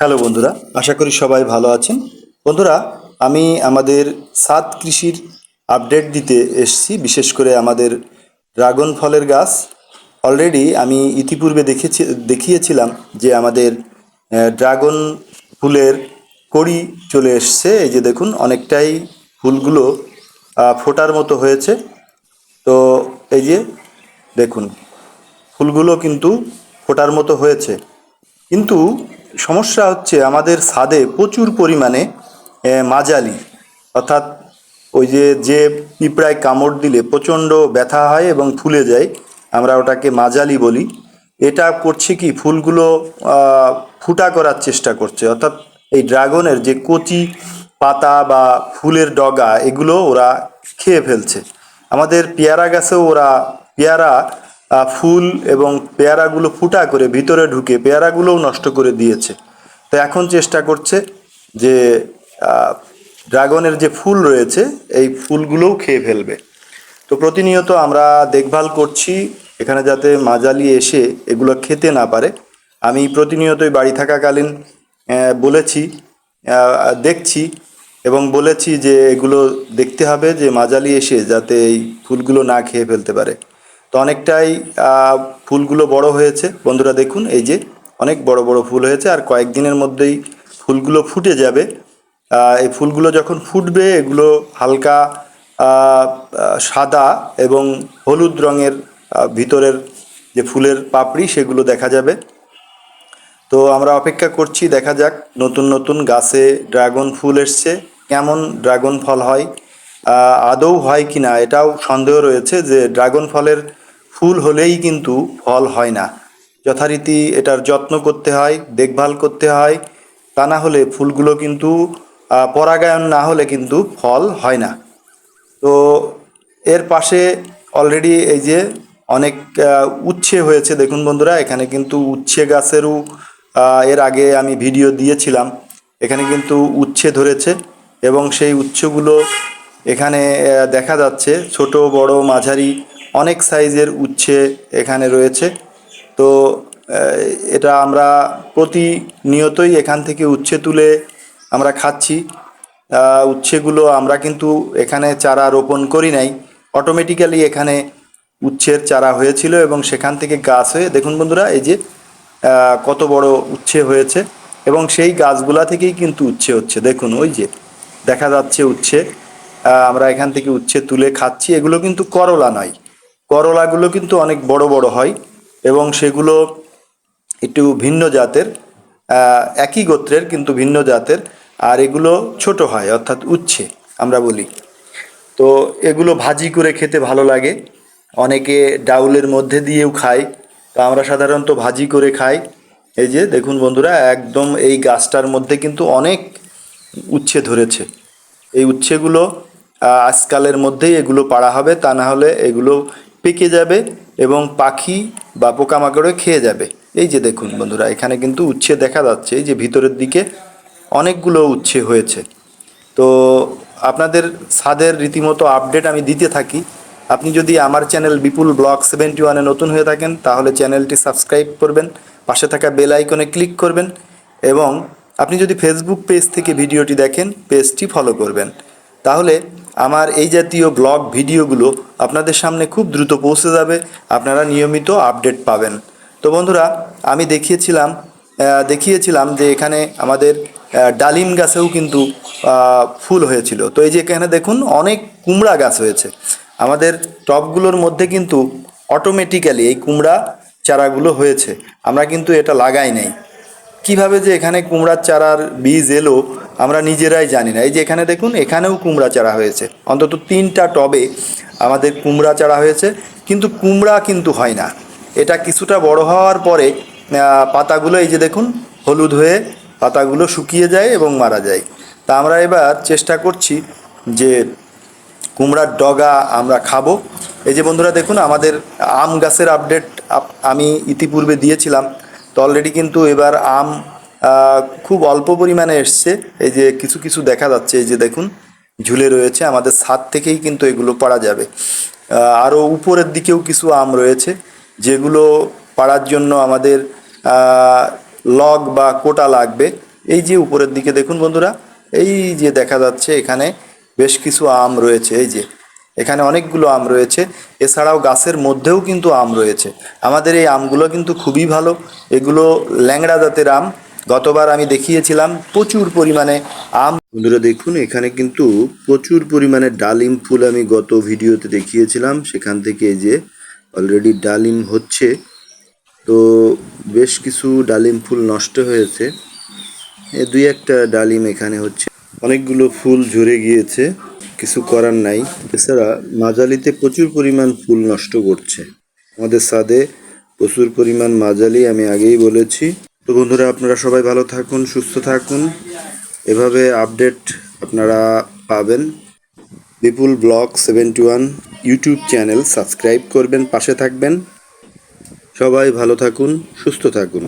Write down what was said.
Hello বন্ধুরা, আশা করি সবাই ভালো আছেন। বন্ধুরা, আমি আমাদের সাত কৃষির আপডেট দিতে এসেছি, বিশেষ করে আমাদের ড্রাগন ফলের গাছ। অলরেডি আমি ইতিপূর্বে দেখেছি, দেখিয়েছিলাম যে আমাদের ড্রাগন ফুলের কড়ি চলে এসছে। এই যে দেখুন, অনেকটাই ফুলগুলো ফোটার মতো হয়েছে। তো এই যে দেখুন, ফুলগুলো কিন্তু ফোটার মতো হয়েছে। কিন্তু সমস্যা হচ্ছে আমাদের ছাদে প্রচুর পরিমাণে মাজালি। অর্থাৎ ওই যে যে পিঁপড়ায় কামড় দিলে প্রচণ্ড ব্যথা হয় এবং ফুলে যায়, আমরা ওটাকে মাজালি বলি। এটা করছে কি? ফুলগুলো ফুটা করার চেষ্টা করছে। অর্থাৎ এই ড্রাগনের যে কচি পাতা বা ফুলের ডগা, এগুলো ওরা খেয়ে ফেলছে। আমাদের পেয়ারা গাছেও ওরা, পেয়ারা ফুল এবং পেয়ারাগুলো ফুটা করে ভিতরে ঢুকে পেয়ারাগুলোও নষ্ট করে দিয়েছে। তো এখন চেষ্টা করছে যে ড্রাগনের যে ফুল রয়েছে, এই ফুলগুলোও খেয়ে ফেলবে। তো প্রতিনিয়ত আমরা দেখভাল করছি, এখানে যাতে মাজালি এসে এগুলো খেতে না পারে। আমি প্রতিনিয়তই বাড়ি থাকাকালীন বলেছি দেখছি এবং বলেছি যে, এগুলো দেখতে হবে যে, মাজালি এসে যাতে এই ফুলগুলো না খেয়ে ফেলতে পারে। তো অনেকটাই ফুলগুলো বড় হয়েছে। বন্ধুরা দেখুন, এই যে অনেক বড় বড় ফুল হয়েছে আর কয়েকদিনের মধ্যেই ফুলগুলো ফুটে যাবে। এই ফুলগুলো যখন ফুটবে, এগুলো হালকা সাদা এবং হলুদ রঙের ভিতরের যে ফুলের পাপড়ি, সেগুলো দেখা যাবে। তো আমরা অপেক্ষা করছি, দেখা যাক নতুন নতুন গাছে ড্রাগন ফুল এসছে, কেমন ড্রাগন ফল হয়। আদৌ হয় কি না এটাও সন্দেহ রয়েছে যে ড্রাগন ফলের ফুল হলেই কিন্তু ফল হয় না। যথারীতি এটার যত্ন করতে হয়, দেখভাল করতে হয়, তা না হলে ফুলগুলো কিন্তু পরাগায়ন না হলে কিন্তু ফল হয় না। তো এর পাশে অলরেডি এই যে অনেক উচ্ছে হয়েছে, দেখুন বন্ধুরা, এখানে কিন্তু উচ্ছে গাছেরও এর আগে আমি ভিডিও দিয়েছিলাম। এখানে কিন্তু উচ্ছে ধরেছে এবং সেই উচ্ছেগুলো এখানে দেখা যাচ্ছে ছোট, বড়, মাঝারি অনেক সাইজের উচ্ছে এখানে রয়েছে। তো এটা আমরা প্রতিনিয়তই এখান থেকে উচ্ছে তুলে আমরা খাচ্ছি। উচ্ছেগুলো আমরা কিন্তু এখানে চারা রোপণ করি নাই। অটোমেটিক্যালি এখানে উচ্ছের চারা হয়েছিল এবং সেখান থেকে গাছ হয়ে, দেখুন বন্ধুরা, এই যে কত বড় উচ্ছে হয়েছে এবং সেই গাছগুলা থেকেই কিন্তু উচ্ছে হচ্ছে। দেখুন, ওই যে, দেখা যাচ্ছে উচ্ছে। আমরা এখান থেকে উচ্ছে তুলে খাচ্ছি। এগুলো কিন্তু করলা নয়। করলাগুলো কিন্তু অনেক বড় বড় হয় এবং সেগুলো একটু ভিন্ন জাতের একই গোত্রের কিন্তু ভিন্ন জাতের, আর এগুলো ছোট হয়, অর্থাৎ উচ্ছে, আমরা বলি। তো এগুলো ভাজি করে খেতে ভালো লাগে। অনেকে ডাউলের মধ্যে দিয়েও খায়। তো আমরা সাধারণত ভাজি করে খাই। এই যে দেখুন বন্ধুরা, একদম এই গাছটার মধ্যে কিন্তু অনেক উচ্ছে ধরেছে। এই উচ্ছেগুলো আজকালের মধ্যেই এগুলো পাড়া হবে, তা না হলে এগুলো পেকে যাবে এবং পাখি বা পোকামাকড়ে খেয়ে যাবে। এই যে দেখুন বন্ধুরা, এখানে কিন্তু উচ্ছে দেখা যাচ্ছে, এই যে ভিতরের দিকে অনেকগুলো উচ্ছে হয়েছে। তো আপনাদের ছাদের রীতিমতো আপডেট আমি দিতে থাকি। আপনি যদি আমার চ্যানেল বিপুল ব্লগ সেভেন্টি ওয়ানে নতুন হয়ে থাকেন, তাহলে চ্যানেলটি সাবস্ক্রাইব করবেন, পাশে থাকা বেল আইকনে ক্লিক করবেন এবং আপনি যদি ফেসবুক পেজ থেকে ভিডিওটি দেখেন পেজটি ফলো করবেন। তাহলে আমার এই জাতীয় ব্লগ ভিডিওগুলো আপনাদের সামনে খুব দ্রুত পৌঁছে যাবে, আপনারা নিয়মিত আপডেট পাবেন। তো বন্ধুরা, আমি দেখিয়েছিলাম দেখিয়েছিলাম যে এখানে আমাদের ডালিম গাছেও কিন্তু ফুল হয়েছিল। তো এই যে এখানে দেখুন, অনেক কুমড়া গাছ হয়েছে। আমাদের টবগুলোর মধ্যে কিন্তু অটোমেটিক্যালি এই কুমড়া চারাগুলো হয়েছে। আমরা কিন্তু এটা লাগাই নাই। কীভাবে যে এখানে কুমড়ার চারার বীজ এলো আমরা নিজেরাই জানি না। এই যে এখানে দেখুন, এখানেও কুমড়া চারা হয়েছে। অন্তত তিনটা টবে আমাদের কুমড়া চারা হয়েছে, কিন্তু কুমড়া কিন্তু হয় না। এটা কিছুটা বড় হওয়ার পরে পাতাগুলো এই যে দেখুন, হলুদ হয়ে পাতাগুলো শুকিয়ে যায় এবং মারা যায়। তা আমরা এবার চেষ্টা করছি যে কুমড়ার ডগা আমরা খাব। এই যে বন্ধুরা দেখুন, আমাদের আম গাছের আপডেট আমি ইতিপূর্বে দিয়েছিলাম। তো অলরেডি কিন্তু এবার আম খুব অল্প পরিমাণে এসছে। এই যে কিছু কিছু দেখা যাচ্ছে, এই যে দেখুন, ঝুলে রয়েছে। আমাদের ছাদ থেকেই কিন্তু এগুলো পাড়া যাবে। আরও উপরের দিকেও কিছু আম রয়েছে, যেগুলো পাড়ার জন্য আমাদের লগ বা কোটা লাগবে। এই যে উপরের দিকে দেখুন বন্ধুরা, এই যে দেখা যাচ্ছে এখানে বেশ কিছু আম রয়েছে। এই যে, এখানে অনেকগুলো আম রয়েছে। এছাড়াও গাছের মধ্যেও কিন্তু আম রয়েছে। আমাদের এই আমগুলো কিন্তু খুবই ভালো। এগুলো ল্যাংড়া জাতের আম। গতবার আমি দেখিয়েছিলাম প্রচুর পরিমাণে আম। বন্ধুরা দেখুন, এখানে কিন্তু প্রচুর পরিমাণে ডালিম ফুল আমি গত ভিডিওতে দেখিয়েছিলাম। সেখান থেকে যে অলরেডি ডালিম হচ্ছে। তো বেশ কিছু ডালিম ফুল নষ্ট হয়েছে। দুই একটা ডালিম এখানে হচ্ছে। অনেকগুলো ফুল ঝরে গিয়েছে, কিছু করার নাই। এছাড়া মাজালিতে প্রচুর পরিমাণ ফুল নষ্ট করছে। আমাদের সাদে প্রচুর পরিমাণ মাজালি আমি আগেই বলেছি। তো বন্ধুরা, আপনারা সবাই ভালো থাকুন, সুস্থ থাকুন। এভাবে আপডেট আপনারা পাবেন। Bipul blog seventy one YouTube channel, subscribe করবেন, পাশে থাকবেন। সবাই ভালো থাকুন, সুস্থ থাকুন।